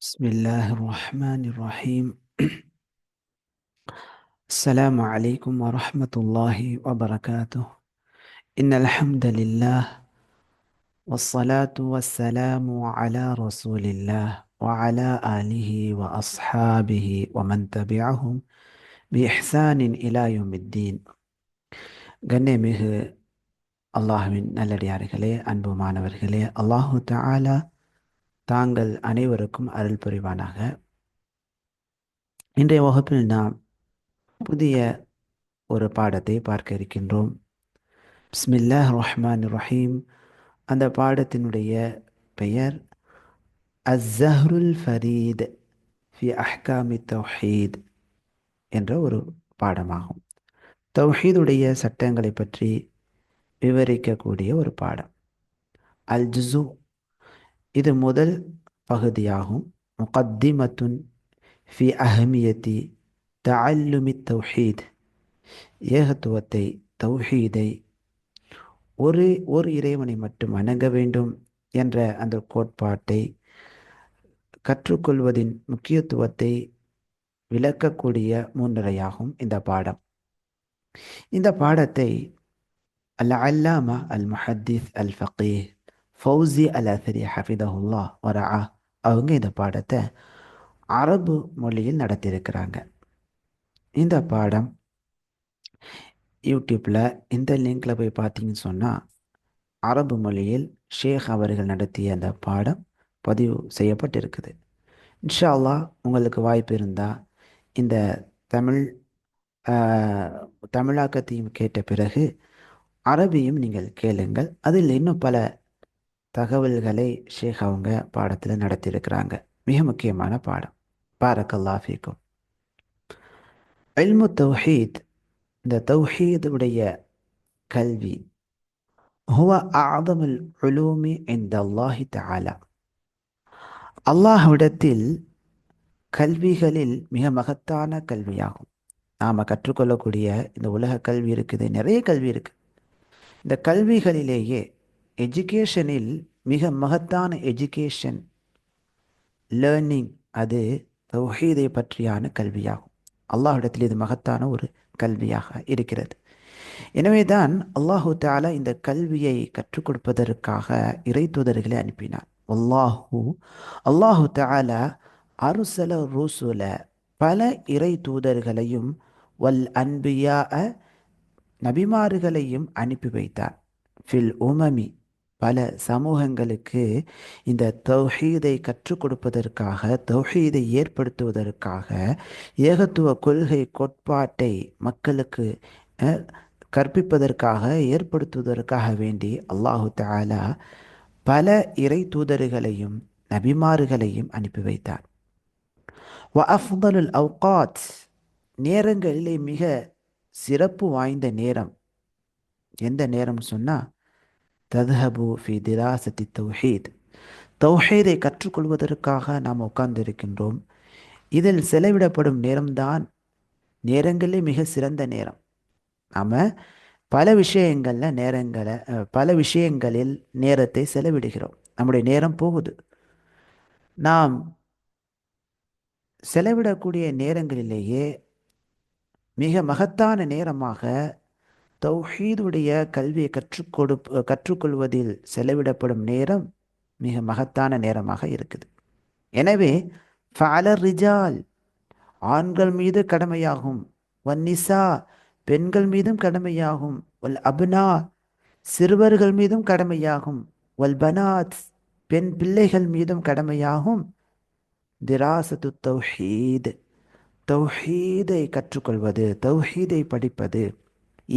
بسم الله الرحمن الرحيم السلام عليكم ورحمة الله وبركاته إن الحمد لله والصلاة والسلام على رسول الله وعلى آله وأصحابه ومن تبعهم بإحسان إلى يوم الدين கண்ணியமிகு அல்லாஹுவின் நல்லடியார்களே அன்புமானவர்களே அல்லாஹு தஆலா தாங்கள் அனைவருக்கும் அருள் புரிவானாக. இன்றைய வகுப்பில் நாம் புதிய ஒரு பாடத்தை பார்க்க இருக்கின்றோம். பிஸ்மில்லா ரஹ்மான் ரஹீம் அந்த பாடத்தினுடைய பெயர் அஸ்ஸஹ்ருல் ஃபரீத் ஃபி அஹ்காமி தௌஹீத் என்ற ஒரு பாடமாகும். தௌஹீதுடைய சட்டங்களை பற்றி விவரிக்கக்கூடிய ஒரு பாடம். அல் ஜுசு இது முதல் பகுதியாகும். முகத்திமத்துன் ஃபி அஹமியத்தி தஅல்லுமி தௌஹீத். ஏகத்துவத்தை தௌஹீதை ஒரு ஒரு இறைவனை மட்டும் வணங்க வேண்டும் என்ற அந்த கோட்பாட்டை கற்றுக்கொள்வதின் முக்கியத்துவத்தை விளக்கக்கூடிய முன்னுரையாகும் இந்த பாடம். இந்த பாடத்தை அல் அல்லாமா அல் முஹத்தீஸ் அல் ஃபகீஹ் ஃபௌசி அல் அசரி ஹஃபிதஹுல்லா வரா அவங்க இந்த பாடத்தை அரபு மொழியில் நடத்தியிருக்கிறாங்க. இந்த பாடம் யூடியூப்பில் இந்த லிங்கில் போய் பார்த்தீங்கன்னு சொன்னால் அரபு மொழியில் ஷேக் அவர்கள் நடத்திய அந்த பாடம் பதிவு செய்யப்பட்டிருக்குது. இன்ஷா அல்லாஹ் உங்களுக்கு வாய்ப்பு இருந்தால் இந்த தமிழ் தமிழாக்கத்தையும் கேட்ட பிறகு அரபியும் நீங்கள் கேளுங்கள். அதில் இன்னும் பல தகவல்களை ஷேக் அவங்க பாடத்தில் நடத்தியிருக்கிறாங்க. மிக முக்கியமான பாடம். பாரக்கல்லாஃபிக்கும் இல்மு தௌஹீத் இந்த தௌஹீதுடைய கல்வி ஹுவ ஆதமுல் உலூமி இந்த அல்லாஹி தாலா அல்லாஹ்விடத்தில் கல்விகளில் மிக மகத்தான கல்வியாகும். நாம் கற்றுக்கொள்ளக்கூடிய இந்த உலக கல்வி இருக்குது நிறைய கல்வி இருக்குது. இந்த கல்விகளிலேயே எஜுகேஷனில் மிக மகத்தான எஜுகேஷன் லேர்னிங் அது தௌஹீதை பற்றியான கல்வியாகும் அல்லாஹிடத்தில் இது மகத்தான ஒரு கல்வியாக இருக்கிறது எனவே தான் அல்லாஹு தாலா இந்த கல்வியை கற்றுக் கொடுப்பதற்காக இறை தூதர்களை அனுப்பினார் அல்லாஹூ அல்லாஹு தாலா அருசல ரூசுல பல இறை தூதர்களையும் வல் அன்பியா நபிமாறுகளையும் அனுப்பி வைத்தார் ஃபில் உமமி பல சமூகங்களுக்கு இந்த தௌஹீதை கற்றுக் கொடுப்பதற்காக தௌஹீதை ஏற்படுத்துவதற்காக ஏகத்துவ கொள்கை கோட்பாட்டை மக்களுக்கு கற்பிப்பதற்காக ஏற்படுத்துவதற்காக வேண்டி அல்லாஹு தாலா பல இறை தூதர்களையும் நபிமாறுகளையும் அனுப்பி வைத்தார். வ அஃதலுல் அவுகாத் நேரங்களிலே மிக சிறப்பு வாய்ந்த நேரம். எந்த நேரம் சொன்னால் தத்ஹபு ஃபி திராசத்தி தௌஹீத். தௌஹீதை கற்றுக்கொள்வதற்காக நாம் உட்கார்ந்திருக்கின்றோம். இதில் செலவிடப்படும் நேரம்தான் நேரங்களே மிக சிறந்த நேரம். நாம் பல விஷயங்களில் நேரங்களை பல விஷயங்களில் நேரத்தை செலவிடுகிறோம். நம்முடைய நேரம் போகுது. நாம் செலவிடக்கூடிய நேரங்களிலேயே மிக மகத்தான நேரமாக தௌஹீதுடைய கல்வியை கற்றுக் கொடு கற்றுக்கொள்வதில் செலவிடப்படும் நேரம் மிக மகத்தான நேரமாக இருக்குது. எனவே ஃபாலர் ரிஜால் ஆண்கள் மீது கடமையாகும். வன்னிசா பெண்கள் மீதும் கடமையாகும். வல் அபுனா சிறுவர்கள் மீதும் கடமையாகும். வல் பனாத் பெண் பிள்ளைகள் மீதும் கடமையாகும். திராசத்து தௌஹீத் தௌஹீதை கற்றுக்கொள்வது தௌஹீதை படிப்பது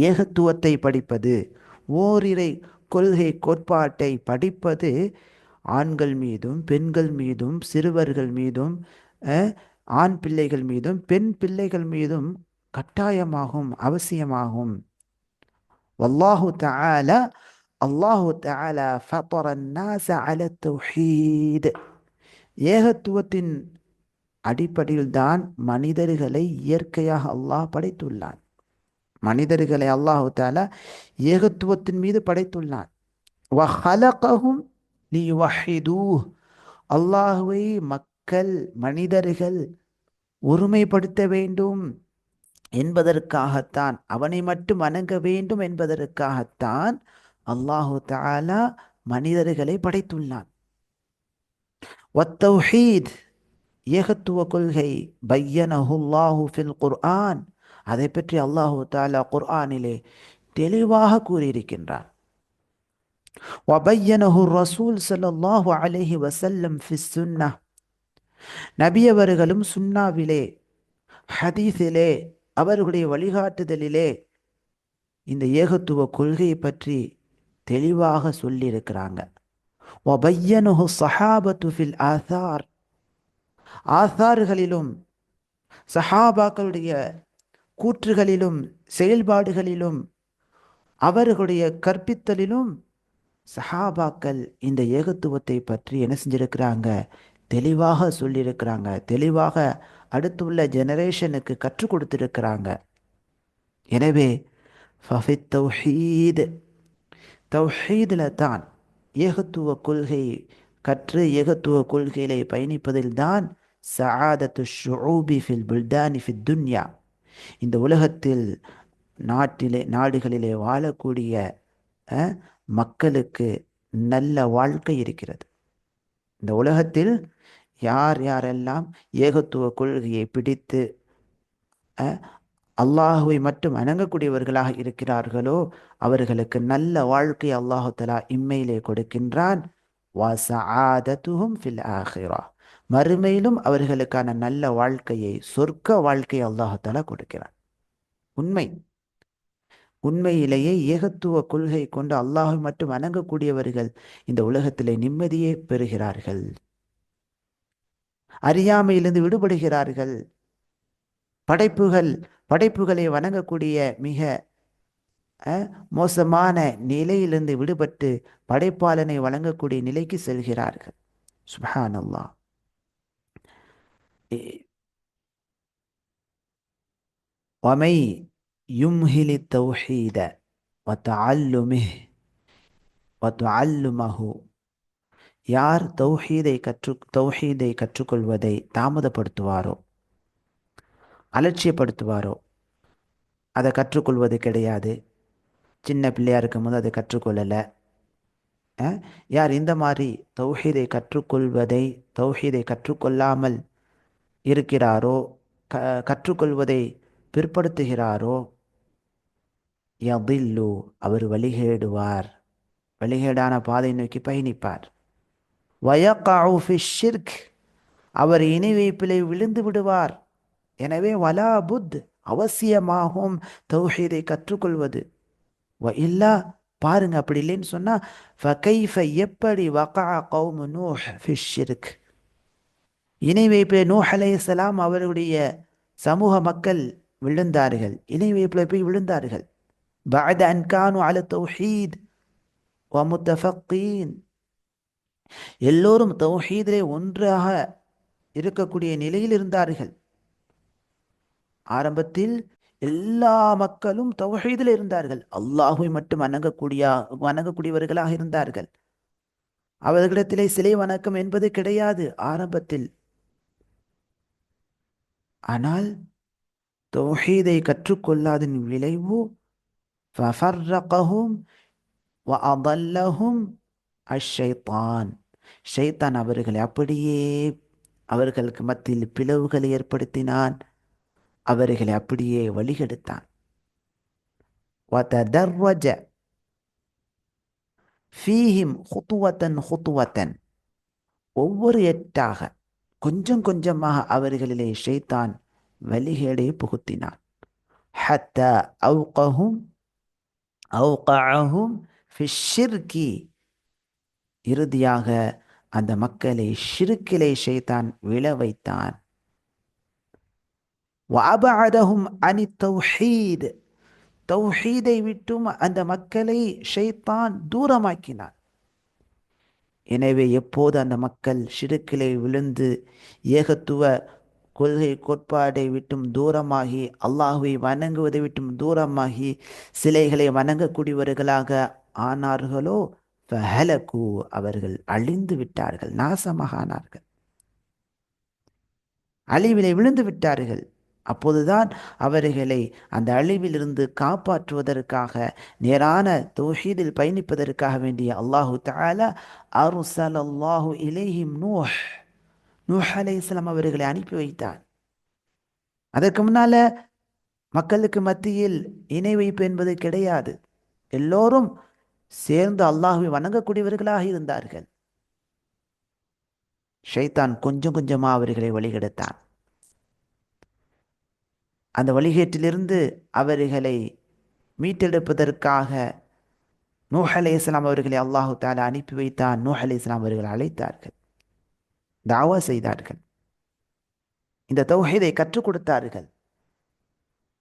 ஏகத்துவத்தை படிப்பது ஓரிரை கொள்கை கோட்பாட்டை படிப்பது ஆண்கள் மீதும் பெண்கள் மீதும் சிறுவர்கள் மீதும் ஆண் பிள்ளைகள் மீதும் பெண் பிள்ளைகள் மீதும் கட்டாயமாகும் அவசியமாகும். வல்லாஹு தால அல்லாஹு தால ஃபபரன்னாச அல தௌஹீத். ஏகத்துவத்தின் அடிப்படையில் தான் மனிதர்களை இயற்கையாக அல்லாஹ் படைத்துள்ளான். மனிதர்களை அல்லாஹு தாலா ஏகத்துவத்தின் மீது படைத்துள்ளான். அல்லாஹுவை மக்கள் மனிதர்கள் ஒருமைப்படுத்த வேண்டும் என்பதற்காகத்தான் அவனை மட்டும் வணங்க வேண்டும் என்பதற்காகத்தான் அல்லாஹு தாலா மனிதர்களை படைத்துள்ளான். ஒத்தௌஹீத் ஏகத்துவ கொள்கை பையனஹுல்லாஹு ஃபில் குர்ஆன். அதை பற்றி அல்லாஹு தாலா குர்ஆனிலே தெளிவாக கூறியிருக்கின்றான் وبينه الرسول صلى الله عليه وسلم في السنة நபி அவர்களும் சுன்னாவிலே ஹதீஸிலே அவர்களுடைய வழிகாட்டுதலிலே இந்த ஏகத்துவ கொள்கையை பற்றி தெளிவாக சொல்லியிருக்கிறாங்க وبينه الصحابة في الآثار ஆசாறுகளிலும் சஹாபாக்களுடைய கூற்றுகளிலும் செயல்பாடுகளிலும் அவர்களுடைய கற்பித்தலிலும் சஹாபாக்கள் இந்த ஏகத்துவத்தை பற்றி என்ன செஞ்சிருக்கிறாங்க? தெளிவாக சொல்லியிருக்கிறாங்க. தெளிவாக அடுத்துள்ள ஜெனரேஷனுக்கு கற்றுக் கொடுத்துருக்கிறாங்க. எனவே ஃபஃபித் தௌஹீத். தௌஹீதில் தான் ஏகத்துவ கொள்கை கற்று ஏகத்துவ கொள்கையிலே பயணிப்பதில்தான் சஆதத்து ஷுஊபி ஃபில் புல்தானி ஃபித் துன்யா. இந்த உலகத்தில் நாட்டிலே நாடுகளிலே வாழக்கூடிய மக்களுக்கு நல்ல வாழ்க்கை இருக்கிறது. இந்த உலகத்தில் யார் யாரெல்லாம் ஏகத்துவ கொள்கையை பிடித்து அல்லாஹுவை மட்டும் அணங்கக்கூடியவர்களாக இருக்கிறார்களோ அவர்களுக்கு நல்ல வாழ்க்கை அல்லாஹு தலா இம்மையிலே கொடுக்கின்றான். வசஆதத்துஹும் ஃபில் ஆஹிரா. மறுமையிலும் அவர்களுக்கான நல்ல வாழ்க்கையை சொர்க்க வாழ்க்கை அல்லாஹால கொடுக்கிறான். உண்மை. உண்மையிலேயே ஏகத்துவ கொள்கை கொண்டு அல்லாஹை மட்டும் வணங்கக்கூடியவர்கள் இந்த உலகத்திலே நிம்மதியே பெறுகிறார்கள். அறியாமையிலிருந்து விடுபடுகிறார்கள். படைப்புகள் படைப்புகளை வணங்கக்கூடிய மிக அஹ், மோசமான நிலையிலிருந்து விடுபட்டு படைப்பாளனை வழங்கக்கூடிய நிலைக்கு செல்கிறார்கள். சுபஹான் அல்லாஹ் ஒமை யும்ஹிலி தௌஹீத வத்தல்லுமிஹ் வத்தல்லுமஹு யார் தௌஹீதை கற்று தௌஹீதை கற்றுக்கொள்வதை தாமதப்படுத்துவாரோ அலட்சியப்படுத்துவாரோ அதை கற்றுக்கொள்வது கிடையாது. சின்ன பிள்ளையாக இருக்கும்போது அதை கற்றுக்கொள்ளலை. யார் இந்த மாதிரி தௌஹீதை கற்றுக்கொள்வதை தௌஹீதை கற்றுக்கொள்ளாமல் இருக்கிறாரோ? க கற்றுக்கொள்வதை பிற்படுத்துகிறாரோ? யதில்லு அவர் வழிகேடுவார். வழிகேடான பாதை நோக்கி பயணிப்பார். வயக்காஉ ஷிர்க் அவர் இணை வைப்பிலே விழுந்து விடுவார். எனவே வலா புத் அவசியமாகும் தௌஹீதை கற்றுக்கொள்வது. வ இல்லா பாருங்க அப்படி இல்லைன்னு சொன்னா எப்படி வகா கௌமு நூஹ் ஃபிஷ் இருக்கு இணை வைப்பிலே நூஹ் அலைஹிஸ்ஸலாம் அவருடைய சமூக மக்கள் விழுந்தார்கள் இணை வைப்பில் போய் விழுந்தார்கள் بعد أن كانوا على التوحيد ومتفقين எல்லோரும் தௌஹீதிலே ஒன்றாக இருக்கக்கூடிய நிலையில் இருந்தார்கள் ஆரம்பத்தில் எல்லா மக்களும் தௌஹீதில் இருந்தார்கள் அல்லாஹுவை மட்டும் வணங்கக்கூடிய வணங்கக்கூடியவர்களாக இருந்தார்கள் அவர்களிடத்திலே சிலை வணக்கம் என்பது கிடையாது ஆரம்பத்தில் ஆனால் தௌஹீதை கற்றுக்கொள்ளாதன் விளைவு ஃபஃபர்ரகஹும் வஅதல்லஹும் அஷைத்தான் ஷைத்தான் அவர்களை அப்படியே அவர்களுக்கு மத்தியில் பிளவுகளை ஏற்படுத்தினான் அவர்களை அப்படியே வழிகெடுத்தான் وتدرج فيهم خطوة خطوة ஒவ்வொரு எட்டாக கொஞ்சம் கொஞ்சமாக அவர்களிலே ஷைத்தான் வலிகேடை புகுத்தினான். ஹத்த அவுகஹும் அவுகஹும் ஃபிஷிர்கி இறுதியாக அந்த மக்களை ஷிருக்கிலே ஷைத்தான் விழ வைத்தான். வாபாதகும் அனி தௌஹீத். தௌஹீதை விட்டும் அந்த மக்களை ஷைத்தான் தூரமாக்கினான். எனவே எப்போது அந்த மக்கள் சிடுக்கிலே விழுந்து ஏகத்துவ கொள்கை கோட்பாடை விட்டும் தூரமாகி அல்லாஹுவை வணங்குவதை விட்டும் தூரமாகி சிலைகளை வணங்கக்கூடியவர்களாக ஆனார்களோ? ஃபஹலகு அவர்கள் அழிந்து விட்டார்கள் நாசமாக ஆனார்கள். அழிவிலே விழுந்து விட்டார்கள். அப்போதுதான் அவர்களை அந்த அழிவிலிருந்து காப்பாற்றுவதற்காக நேரான தோஷீதில் பயணிப்பதற்காக வேண்டிய அல்லாஹு தாலா அருசல் அல்லாஹு இலேஹிம் நூஹ் நூஹ் அலைஹிஸ்ஸலாம் அவர்களை அனுப்பி வைத்தார் அதற்கு முன்னால மக்களுக்கு மத்தியில் இணை வைப்பு என்பது கிடையாது. எல்லோரும் சேர்ந்து அல்லாஹுவை வணங்கக்கூடியவர்களாக இருந்தார்கள். ஷைத்தான் கொஞ்சம் கொஞ்சமாக அவர்களை வழிகெடுத்தான். அந்த வழிகேட்டிலிருந்து அவர்களை மீட்டெடுப்பதற்காக நூஹ் அலை இஸ்லாம் அவர்களை அல்லாஹு தாலா அனுப்பி வைத்தான். நூஹ் அலை இஸ்லாம் அவர்கள் அழைத்தார்கள். தாவா செய்தார்கள். இந்த தௌஹீதை கற்றுக் கொடுத்தார்கள்.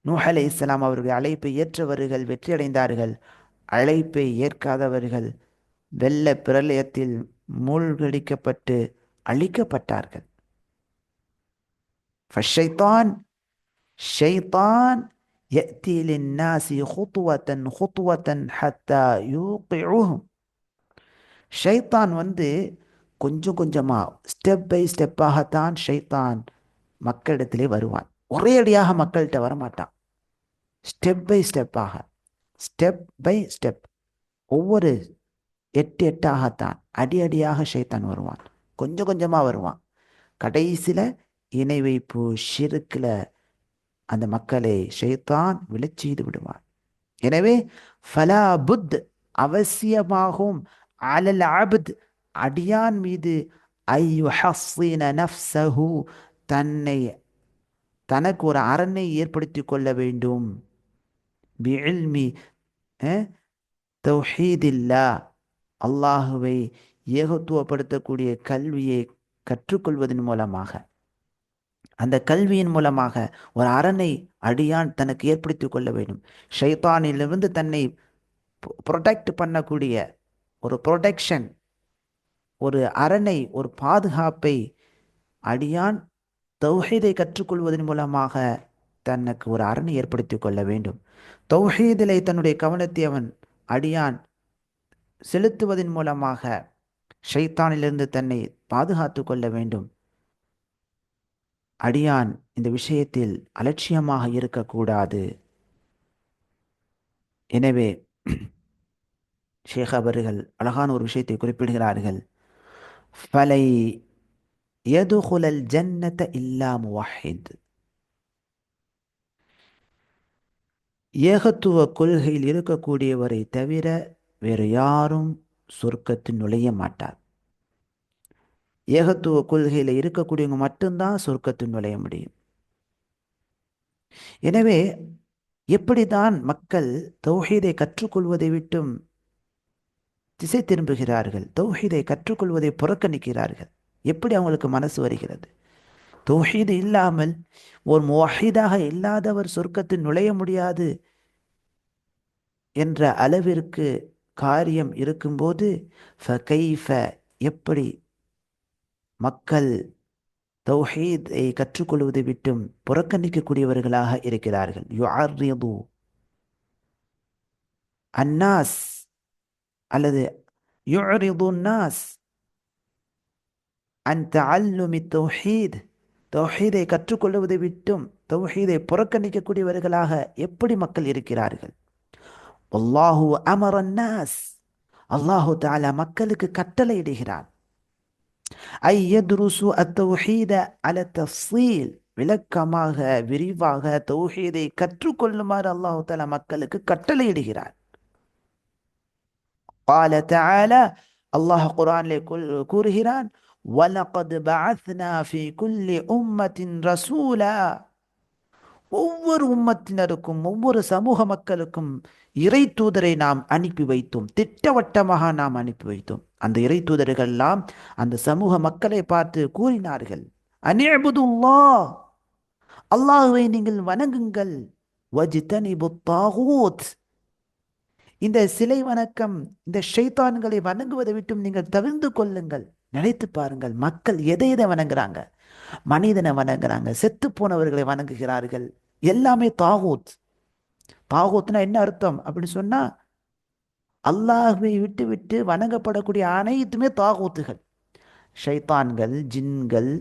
நூஹ் அலை இஸ்லாம் அவர்கள் அழைப்பை ஏற்றவர்கள் வெற்றியடைந்தார்கள். அழைப்பை ஏற்காதவர்கள் வெள்ள பிரளயத்தில் மூழ்கடிக்கப்பட்டு அழிக்கப்பட்டார்கள். ஃபஷைத்தான் ஷைத்தான் يأتي للناس خطوة خطوة حتى يوقعهم ஷைத்தான் வந்து கொஞ்சம் கொஞ்சமா ஸ்டெப் பை ஸ்டெப்பாகத்தான் ஷைத்தான் மக்களிடத்திலே வருவான் ஒரே அடியாக மக்கள்கிட்ட வரமாட்டான் ஸ்டெப் பை ஸ்டெப்பாக ஸ்டெப் பை ஸ்டெப் ஒவ்வொரு எட்டு எட்டாகத்தான் அடி அடியாக ஷைத்தான் வருவான் கொஞ்சம் கொஞ்சமாக வருவான் கடைசியில் இணை வைப்பு ஷிருக்கில் அந்த மக்களை ஷெய்தான் விழச் செய்து விடுவான் எனவே ஃபலா புத் அவசியமாகும். அலல் அபுத் அடியான் மீது ஐயுஹஸ்ஸின தன்னை தனக்கு ஒரு அரணை ஏற்படுத்தி கொள்ள வேண்டும். பிஎல்மி தௌஹீதில்லா அல்லாஹுவை ஏகத்துவப்படுத்தக்கூடிய கல்வியை கற்றுக்கொள்வதன் மூலமாக. அந்த கல்வியின் மூலமாக ஒரு அரணை அடியான் தனக்கு ஏற்படுத்தி கொள்ள வேண்டும். ஷைத்தானிலிருந்து தன்னை ப்ரொடெக்ட் பண்ணக்கூடிய ஒரு ப்ரொடெக்ஷன் ஒரு அரணை ஒரு பாதுகாப்பை அடியான் தௌஹீதை கற்றுக்கொள்வதன் மூலமாக தனக்கு ஒரு அரணை ஏற்படுத்தி கொள்ள வேண்டும். தௌஹீதிலே தன்னுடைய கவனத்தை அவன் அடியான் செலுத்துவதன் மூலமாக ஷைத்தானிலிருந்து தன்னை பாதுகாத்து கொள்ள வேண்டும். அடியான் இந்த விஷயத்தில் அலட்சியமாக இருக்கக்கூடாது. எனவே ஷேக் அவர்கள் அழகான ஒரு விஷயத்தை குறிப்பிடுகிறார்கள். ஃபலை எதுகுலல் ஜன்னத இல்லா முவாஹித். ஏகத்துவ கொள்கையில் இருக்கக்கூடியவரை தவிர வேறு யாரும் சொர்க்கத்தில் நுழைய மாட்டார். ஏகத்துவ கொள்கையில் இருக்கக்கூடியவங்க மட்டும்தான் சொர்க்கத்தில் நுழைய முடியும். எனவே எப்படிதான் மக்கள் தௌஹீதை கற்றுக்கொள்வதை விட்டும் திசை திரும்புகிறார்கள் தௌஹீதை கற்றுக்கொள்வதை புறக்கணிக்கிறார்கள் எப்படி அவங்களுக்கு மனசு வருகிறது? தௌஹீது இல்லாமல் ஒரு முவஹீதாக இல்லாதவர் சொர்க்கத்தில் நுழைய முடியாது என்ற அளவிற்கு காரியம் இருக்கும்போது ஃபகைஃப எப்படி மக்கள் தௌஹீதை கற்றுக்கொள்வதை விட்டும் புறக்கணிக்கக்கூடியவர்களாக இருக்கிறார்கள். யுஆர்ரிது அன்னாஸ் அல்லது யுரிது நாஸ் அன் தஅல்லுமி தௌஹீத். தௌஹீதை கற்றுக்கொள்வதை விட்டும் தௌஹீதை புறக்கணிக்கக்கூடியவர்களாக எப்படி மக்கள் இருக்கிறார்கள்? அல்லாஹு அமர் நாஸ். அல்லாஹு தாலா மக்களுக்கு கட்டளையிடுகிறான். ஐ யதுருசு அத்தௌஹீத அல தஃசீல் விளக்கமாக விரிவாக தௌஹீதை கற்றுக்கொள்ளுமாறு அல்லாஹு தாலா மக்களுக்கு கட்டளையிடுகிறார் قال تعالى الله قرآن கூறுகிறான் وَلَقَدْ بَعَثْنَا فِي كُلِّ أُمَّةٍ رَسُولًا ஒவ்வொரு உம்மத்தினருக்கும் ஒவ்வொரு சமூக மக்களுக்கும் இறை தூதரை நாம் அனுப்பி வைத்தோம் திட்டவட்டமாக நாம் அனுப்பி வைத்தோம் அந்த இறை தூதர்கள்லாம் அந்த சமூக மக்களை பார்த்து கூறினார்கள் அனிபுதுல்லா அல்லாஹுவை நீங்கள் வணங்குங்கள். வஜிதனிபு தாகூத் இந்த சிலை வணக்கம் இந்த ஷைத்தான்களை வணங்குவதை விட்டும் நீங்கள் தவிர்ந்து கொள்ளுங்கள். நினைத்து பாருங்கள் மக்கள் எதை எதை வணங்குறாங்க? மனிதனை வணங்குறாங்க செத்து போனவர்களை வணங்குகிறார்கள். எல்லாமே தாகூத் தாகூத்னா என்ன அர்த்தம்? அப்படின்னு சொன்னா அல்லாஹுவை விட்டு விட்டு வணங்கப்படக்கூடிய அனைத்துமே தாகூத்துகள். ஷைத்தான்கள் ஜின்கள்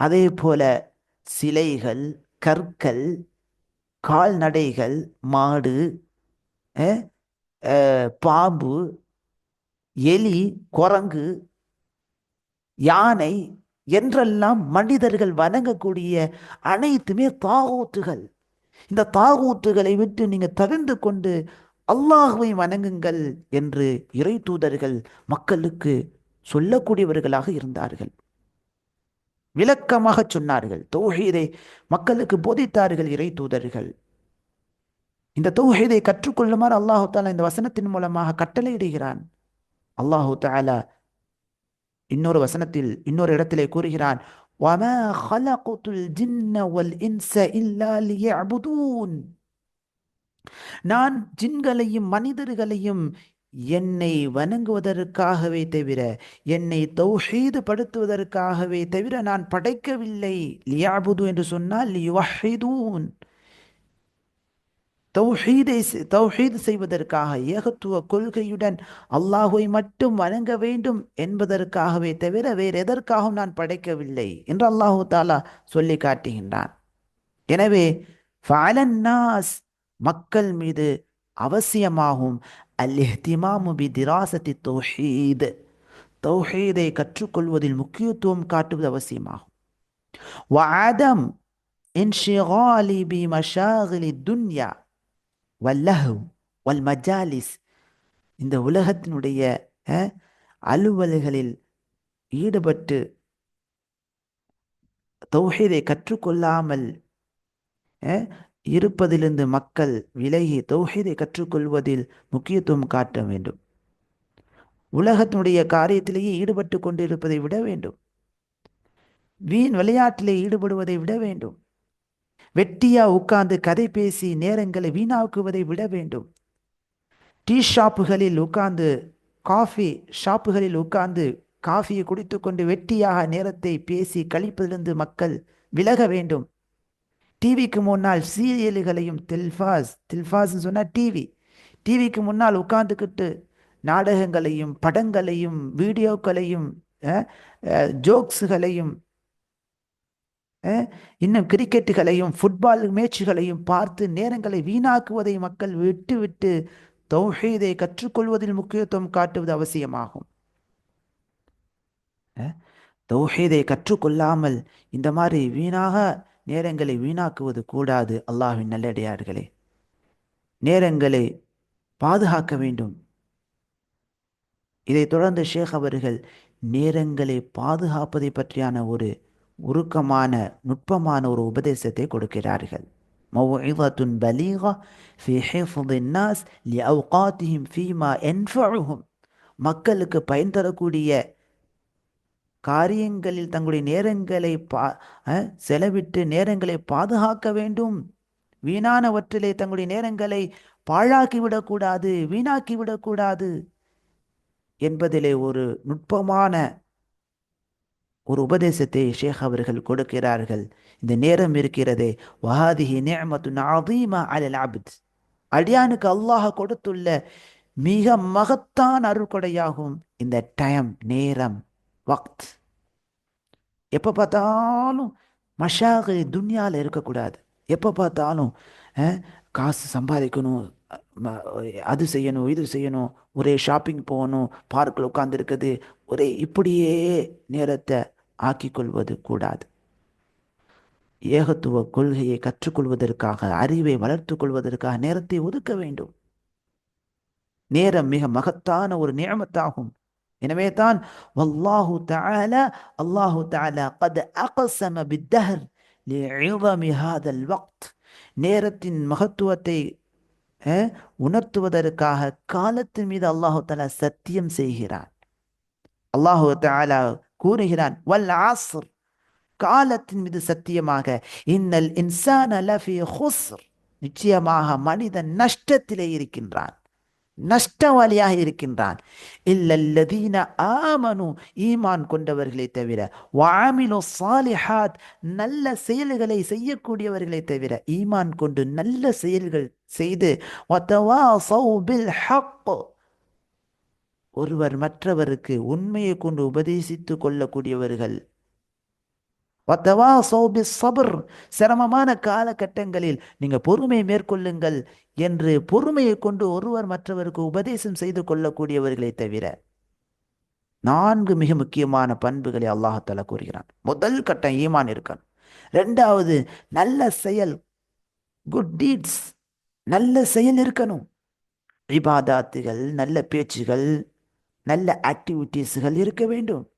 அதே போல சிலைகள் கற்கள் கால்நடைகள் மாடு பாம்பு எலி குரங்கு யானை என்றெல்லாம் மனிதர்கள் வணங்கக்கூடிய அனைத்துமே தாகூத்துகள். இந்த தாகூத்துகளை விட்டு நீங்கள் தவிர்ந்து கொண்டு அல்லாஹுவை வணங்குங்கள் என்று இறை தூதர்கள் மக்களுக்கு சொல்லக்கூடியவர்களாக இருந்தார்கள் விளக்கமாக சொன்னார்கள் தௌஹீதை மக்களுக்கு போதித்தார்கள் இறை தூதர்கள் இந்த தௌஹீதை கற்றுக்கொள்ளுமாறு அல்லாஹு தாலா இந்த வசனத்தின் மூலமாக கட்டளையிடுகிறான் அல்லாஹு தாலா இன்னொரு வசனத்தில் இன்னொரு இடத்திலே கூறுகிறான் وَمَا خَلَقْتُ الْجِنَّ وَالْإِنسَ إِلَّا لِيَعْبُدُونَ நான் ஜின்களையும் மனிதர்களையும் என்னை வணங்குவதற்காகவே தவிர என்னை தௌஹீது படுத்துவதற்காகவே தவிர நான் படைக்கவில்லை. லியாபுது என்று சொன்னால் லியுவஹிதூன். தௌஹீதை தௌஹீது செய்வதற்காக ஏகத்துவ கொள்கையுடன் அல்லாஹுவை மட்டும் வணங்க வேண்டும் என்பதற்காகவே தவிர வேறு எதற்காகவும் நான் படைக்கவில்லை என்று அல்லாஹு தாலா சொல்லி காட்டுகின்றான். எனவே ஃபஅலன்னாஸ் மக்கள் மீது அவசியமாகும் அல் இஹ்திமாமு பி திராசத்தி தௌஹீத் தௌஹீதை கற்றுக்கொள்வதில் முக்கியத்துவம் காட்டுவது அவசியமாகும் وعدم انشغال بمشاغل الدنيا واللهو والمجالس இந்த உலகத்தினுடைய அஹ், அலுவல்களில் ஈடுபட்டு தௌஹீதை கற்றுக்கொள்ளாமல் அஹ், இருப்பதிலிருந்து மக்கள் விலகி தௌஹீதை கற்றுக்கொள்வதில் முக்கியத்துவம் காட்ட வேண்டும். உலகத்தினுடைய காரியத்திலேயே ஈடுபட்டு கொண்டிருப்பதை விட வேண்டும். வீண் விளையாட்டிலே ஈடுபடுவதை விட வேண்டும். வெட்டியா உட்கார்ந்து கதை பேசி நேரங்களை வீணாக்குவதை விட வேண்டும். டீ ஷாப்புகளில் உட்கார்ந்து காஃபி ஷாப்புகளில் உட்கார்ந்து காஃபியை குடித்துக்கொண்டு வெட்டியாக நேரத்தை பேசி கழிப்பதிலிருந்து மக்கள் விலக வேண்டும். டிவிக்கு முன்னால் சீரியல்களையும் தில்ஃபாஸ் தில்ஃபாஸ்ன்னு சொன்னால் டிவி டிவிக்கு முன்னால் உட்காந்துக்கிட்டு நாடகங்களையும் படங்களையும் வீடியோக்களையும் ஜோக்ஸுகளையும் இன்னும் கிரிக்கெட்டுகளையும் ஃபுட்பால் மேட்சுகளையும் பார்த்து நேரங்களை வீணாக்குவதை மக்கள் விட்டுவிட்டு தௌஹீதை கற்றுக்கொள்வதில் முக்கியத்துவம் காட்டுவது அவசியமாகும். அஹ், தௌஹீதை கற்றுக்கொள்ளாமல் இந்த மாதிரி வீணாக நேரங்களை வீணாக்குவது கூடாது அல்லாஹ்வின் நல்லடியார்களே நேரங்களை பாதுகாக்க வேண்டும் இதைத் தொடர்ந்து ஷேக் அவர்கள் நேரங்களை பாதுகாப்பதை பற்றியான ஒரு உருக்கமான நுட்பமான ஒரு உபதேசத்தை கொடுக்கிறார்கள் موعظة بليغة في حفظ الناس لأوقاتهم فيما ينفعهم மக்களுக்கு பயன் தரக்கூடிய காரியங்களில் தங்களுடைய நேரங்களை பா செலவிட்டு நேரங்களை பாதுகாக்க வேண்டும். வீணானவற்றிலே தங்களுடைய நேரங்களை பாழாக்கி விடக்கூடாது வீணாக்கி விடக்கூடாது என்பதிலே ஒரு நுட்பமான ஒரு உபதேசத்தை ஷேக் அவர்கள் கொடுக்கிறார்கள். இந்த நேரம் இருக்கிறதே. வஹாதிஹி நேமத்து நாதீமா அலல் ஆபித் அடியானுக்கு அல்லாஹ் கொடுத்துள்ள மிக மகத்தான அருள்கொடையாகும் இந்த டைம் நேரம். வக்த். எப்போ பார்த்தாலும் மஷாக துன்யாவில் இருக்கக்கூடாது. எப்போ பார்த்தாலும் காசு சம்பாதிக்கணும் அது செய்யணும் இது செய்யணும் ஒரே ஷாப்பிங் போகணும் பார்க்கில் உட்காந்துருக்குது ஒரே இப்படியே நேரத்தை ஆக்கிக்கொள்வது கூடாது. ஏகத்துவ கொள்கையை கற்றுக்கொள்வதற்காக அறிவை வளர்த்துக் கொள்வதற்காக நேரத்தை ஒதுக்க வேண்டும். நேரம் மிக மகத்தான ஒரு நியமத்தாகும். يعني ينبيتان والله تعالى الله تعالى قد أقسم بالدهر لعظم هذا الوقت. نيرت مخطوة ونرتو دركاها قالت ميدا الله تعالى ستيم سيهران. الله تعالى كورهران والعصر قالت ميدا ستيم إن الإنسان لفي خسر نجيما مانيدا نشتت ليركن ران நஷ்டவாளியாக இருக்கின்றான். இல்லல்லதீன ஆமனு ஈமான் கொண்டவர்களை தவிர வாமிலு சாலிஹாத் நல்ல செயல்களை செய்யக்கூடியவர்களை தவிர ஈமான் கொண்டு நல்ல செயல்கள் செய்து பில் ஒருவர் மற்றவருக்கு உண்மையை கொண்டு உபதேசித்து கொள்ளக்கூடியவர்கள். சபர் சிரமமான காலகட்டங்களில் நீங்கள் பொறுமை மேற்கொள்ளுங்கள். என்று பொறுமையை கொண்டு ஒருவர் மற்றவருக்கு உபதேசம் செய்து கொள்ளக்கூடியவர்களை தவிர நான்கு மிக முக்கியமான பண்புகளை அல்லாஹால கூறுகிறான். முதல் கட்டம் ஈமான் இருக்கணும். ரெண்டாவது நல்ல செயல் குட் டீட்ஸ் நல்ல செயல் இருக்கணும். இபாதாத்துகள் நல்ல பேச்சுகள் நல்ல ஆக்டிவிட்டீஸ்கள் இருக்க வேண்டும்.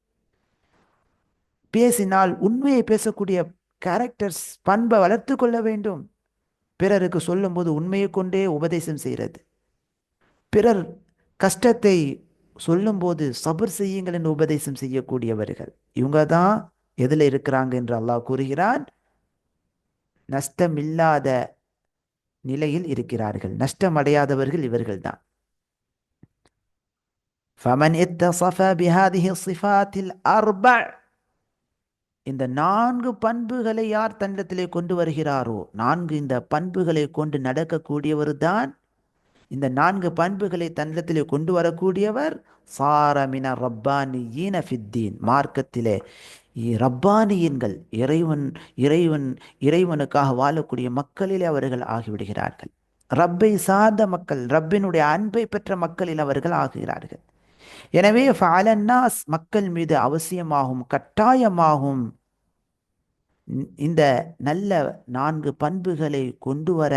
பேசினால் உண்மையை பேசக்கூடிய கேரக்டர்ஸ் பண்பை வளர்த்து கொள்ள வேண்டும். பிறருக்கு சொல்லும்போது உண்மையை கொண்டே உபதேசம் செய்கிறது பிறர் கஷ்டத்தை சொல்லும்போது சபர் செய்யுங்கள் என்று உபதேசம் செய்யக்கூடியவர்கள் இவங்க தான் எதில் இருக்கிறாங்க என்று அல்லாஹ் கூறுகிறான் நஷ்டமில்லாத நிலையில் இருக்கிறார்கள் நஷ்டமடையாதவர்கள் இவர்கள்தான் فمن اتصف بهذه الصفات الأربع இந்த நான்கு பண்புகளை யார் தன்னிடத்திலே கொண்டு வருகிறாரோ நான்கு இந்த பண்புகளை கொண்டு நடக்கக்கூடியவர் தான் இந்த நான்கு பண்புகளை தன்னிடத்திலே கொண்டு வரக்கூடியவர் சாரமின ரப்பானி ஈன ஃபித்தீன். மார்க்கத்திலே ரப்பானியன்கள் இறைவன் இறைவன் இறைவனுக்காக வாழக்கூடிய மக்களிலே அவர்கள் ஆகிவிடுகிறார்கள். ரப்பை சார்ந்த மக்கள் ரப்பினுடைய அன்பை பெற்ற மக்களில் அவர்கள் ஆகுகிறார்கள். எனவே ஃபாலன்னாஸ் மக்கள் மீது அவசியமாகும் கட்டாயமாகும் இந்த நல்ல நான்கு பண்புகளை கொண்டு வர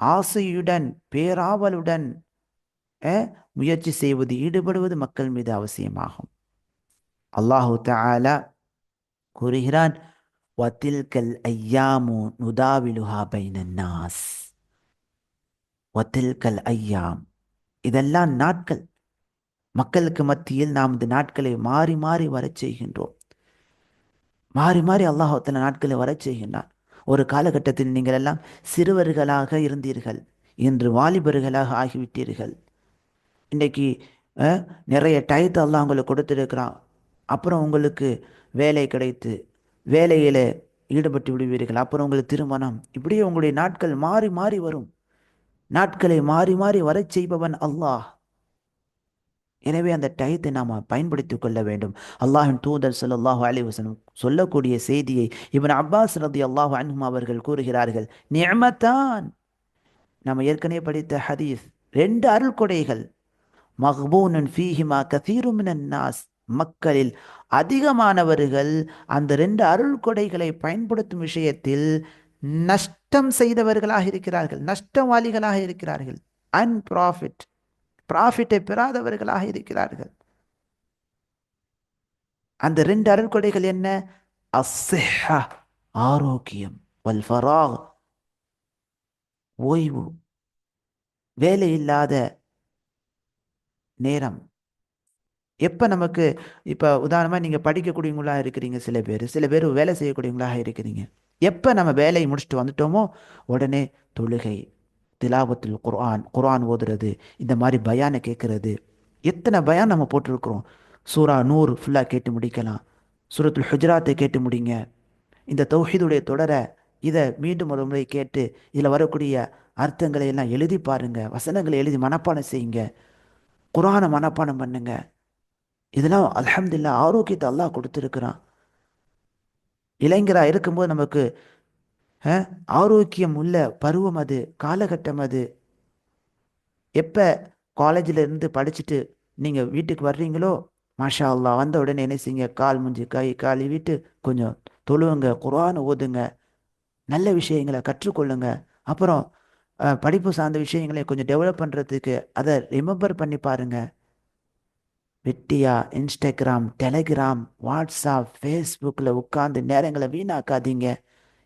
ஆசையுடன் பேராவலுடன் முயற்சி செய்வது ஈடுபடுவது மக்கள் மீது அவசியமாகும். அல்லாஹு தாலா கூறுகிறான் வத்தில்கல் ஐயாமு நுதாவிலுஹா பைனன்னாஸ் வத்தில்கல் ஐயாம். இதெல்லாம் நாட்கள். மக்களுக்கு மத்தியில் நாம் இந்த நாட்களை மாறி மாறி வரச் செய்கின்றோம். மாறி மாறி அல்லாஹால நாட்களை வரச் செய்கின்றான். ஒரு காலகட்டத்தில் நீங்கள் எல்லாம் சிறுவர்களாக இருந்தீர்கள். இன்று வாலிபர்களாக ஆகிவிட்டீர்கள். இன்றைக்கு நிறைய டயத்தை அல்லாஹ் உங்களுக்கு கொடுத்துருக்கிறான். அப்புறம் உங்களுக்கு வேலை கிடைத்து வேலையில் ஈடுபட்டு விடுவீர்கள். அப்புறம் உங்களுக்கு திருமணம். இப்படியே உங்களுடைய நாட்கள் மாறி மாறி வரும். நாட்களை மாறி மாறி வரச் செய்பவன் அல்லாஹ். எனவே அந்த டயத்தை நாம் பயன்படுத்தி கொள்ள வேண்டும். அல்லாஹின் தூதர் ஸல்லல்லாஹு அலைஹி சொல்லக்கூடிய செய்தியை இவன் அப்பாஸ் ரலியல்லாஹு அன்ஹும் அவர்கள் கூறுகிறார்கள் நியமத்தான் நம்ம ஏற்கனவே படித்த ஹதீஸ் ரெண்டு அருள் கொடைகள் மஹ்பூனன் ஃபீஹிமா கசீருமினன் நாஸ். மக்களில் அதிகமானவர்கள் அந்த ரெண்டு அருள் கொடைகளை பயன்படுத்தும் விஷயத்தில் நஷ்டம் செய்தவர்களாக இருக்கிறார்கள் நஷ்டவாளிகளாக இருக்கிறார்கள். அன்பிராஃபிட் ப்ராஃபிட்டை பெறாதவர்களாக இருக்கிறார்கள். அந்த ரெண்டு அருள்கொடைகள் என்ன? அஸ்ஸிஹா ஆரோக்கியம் வல்ஃபராக் ஓய்வு வேலை இல்லாத நேரம். எப்போ நமக்கு இப்போ உதாரணமாக நீங்கள் படிக்கக்கூடியவங்களா இருக்கிறீங்க சில பேர் சில பேர் வேலை செய்யக்கூடியவங்களாக இருக்கிறீங்க. எப்போ நம்ம வேலையை முடிச்சுட்டு வந்துட்டோமோ உடனே தொழுகை திலாவத்தில் குர்ஆன் குர்ஆன் ஓதுறது இந்த மாதிரி பயானை கேட்குறது. எத்தனை பயான் நம்ம போட்டிருக்கிறோம்? சூரா நூறு ஃபுல்லாக கேட்டு முடிக்கலாம். சூரத்துல் ஹுஜராத்தை கேட்டு முடிங்க. இந்த தௌஹீதுடைய தொடரை இதை மீண்டும் ஒரு முறை கேட்டு இதில் வரக்கூடிய அர்த்தங்களை எல்லாம் எழுதி பாருங்கள் வசனங்களை எழுதி மனப்பாடம் செய்யுங்க. குரானை மனப்பாடம் பண்ணுங்க. இதெல்லாம் அலமதுல்லா ஆரோக்கியத்தை அல்லாஹ் கொடுத்துருக்குறான். இளைஞராக இருக்கும்போது நமக்கு ஆரோக்கியம் உள்ள பருவம் அது காலகட்டம் அது. எப்போ காலேஜில் இருந்து படிச்சுட்டு நீங்கள் வீட்டுக்கு வர்றீங்களோ மாஷா அல்லா வந்த உடனே என்ன செய்யுங்க? கால் முஞ்சி கை காலி விட்டு கொஞ்சம் தொழுவுங்க குரான் ஓதுங்க. நல்ல விஷயங்களை கற்றுக்கொள்ளுங்க. அப்புறம் படிப்பு சார்ந்த விஷயங்களை கொஞ்சம் டெவலப் பண்ணுறதுக்கு அதை ரிமெம்பர் பண்ணி பாருங்கள் வெட்டியா இன்ஸ்டாகிராம் டெலகிராம் வாட்ஸ்அப் ஃபேஸ்புக்கில் உட்காந்து நேரங்களை வீணாக்காதீங்க.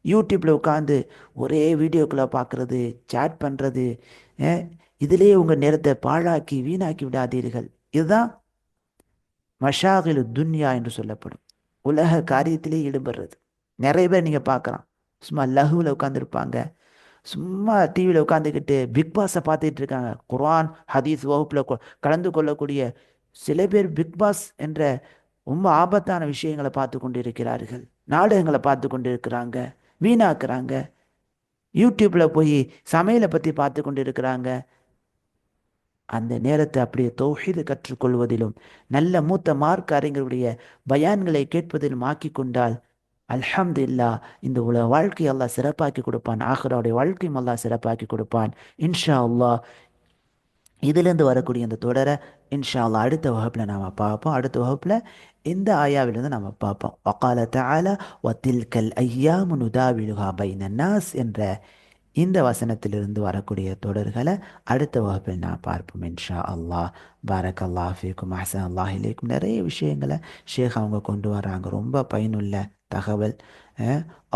யூடியூப்பில் உட்காந்து ஒரே வீடியோக்களை பார்க்குறது சேட் பண்ணுறது இதிலேயே உங்கள் நேரத்தை பாழாக்கி வீணாக்கி விடாதீர்கள். இதுதான் மஷாகில் துன்யா என்று சொல்லப்படும். உலக காரியத்திலே ஈடுபடுறது. நிறைய பேர் நீங்கள் பார்க்கலாம். சும்மா லகுவில் உட்காந்துருப்பாங்க சும்மா டிவியில் உட்காந்துக்கிட்டு பிக் பாஸை பார்த்துட்டு இருக்காங்க. குரான் ஹதீஸ் வகுப்பில் கொ- கலந்து கொள்ளக்கூடிய சில பேர் பிக் பாஸ் என்ற ரொம்ப ஆபத்தான விஷயங்களை பார்த்து கொண்டு இருக்கிறார்கள் நாடகங்களை பார்த்து கொண்டு இருக்கிறாங்க வீணாக்குறாங்க. யூடியூப்பில் போய் சமையலை பற்றி பார்த்து கொண்டு இருக்கிறாங்க அந்த நேரத்தை அப்படியே தௌஹீது கற்றுக்கொள்வதிலும் நல்ல மூத்த மார்க் அறிஞருடைய பயான்களை கேட்பதிலும் ஆக்கி கொண்டால் அல்ஹம்துலில்லா இந்த உலக வாழ்க்கையை அல்லாஹ் சிறப்பாக்கி கொடுப்பான். ஆஹ்ராவுடைய வாழ்க்கையும் அல்லாஹ் சிறப்பாக்கி கொடுப்பான். இன்ஷா அல்லாஹ் இதுலேருந்து வரக்கூடிய அந்த தொடரை இன்ஷா அல்லா அடுத்த வகுப்பில் நாம் பார்ப்போம். அடுத்த வகுப்பில் இந்த ஆயாவிலிருந்து நம்ம பார்ப்போம். வக்கால தால வத்தில்கல் ஐயாமு நுதாவிலுகா பைன நாஸ் என்ற இந்த வசனத்திலிருந்து வரக்கூடிய தொடர்களை அடுத்த வகுப்பில் நான் பார்ப்போம் இன்ஷா அல்லாஹ். பாரக் அல்லாஹ் ஃபீக்கும் அஹசன் அல்லாஹ் இலேக்கும். நிறைய விஷயங்களை ஷேக் அவங்க கொண்டு வராங்க. ரொம்ப பயனுள்ள தகவல்.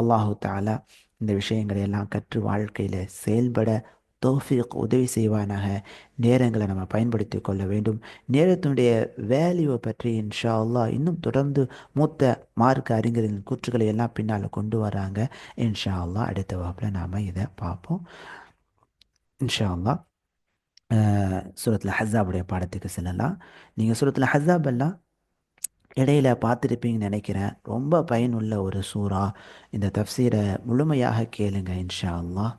அல்லாஹு தாலா இந்த விஷயங்களை எல்லாம் கற்று வாழ்க்கையில் செயல்பட தோஃபீக் உதவி செய்வானாக. நேரங்களை நம்ம பயன்படுத்தி கொள்ள வேண்டும். நேரத்தினுடைய வேல்யூவை பற்றி இன்ஷா அல்லா இன்னும் தொடர்ந்து மூத்த மார்க்க அறிஞர்களின் கூற்றுகளை எல்லாம் பின்னால் கொண்டு வராங்க. இன்ஷா அல்லா அடுத்த வகுப்பில் நாம் இதை பார்ப்போம். இன்ஷா அல்லா சூரத்தில் ஹஸாபுடைய பாடத்துக்கு செல்லலாம். நீங்கள் சூரத்தில் ஹஸாப் எல்லாம் இடையில பார்த்துருப்பீங்கன்னு நினைக்கிறேன். ரொம்ப பயனுள்ள ஒரு சூறா. இந்த தஃப்சீரை முழுமையாக கேளுங்க இன்ஷா அல்லாஹ்